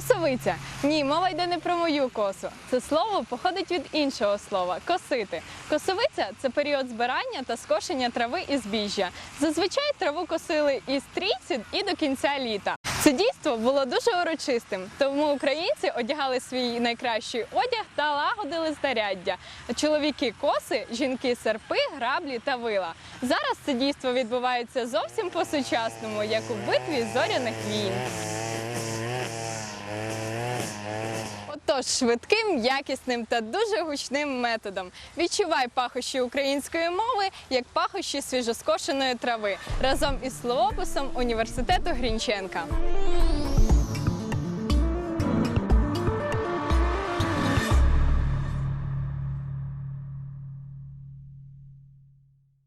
коситься. Ні, мова йде не про мою косу. Це слово походить від іншого слова косити. Косовиця це період збирання та скошення трави і збіжжя. Зазвичай траву косили із трійці і до кінця літа. Це дійство було дуже урочистим, тому українці одягали свій найкращий одяг та лагодили знаряддя. Чоловіки коси, жінки серпи, граблі та вила. Зараз це дійство відбувається зовсім по-сучасному, як у битві зоряних війн. Отож, швидким, якісним та дуже гучним методом. Відчувай пахощі української мови як пахощі свіжоскошеної трави разом із словописом університету Грінченка.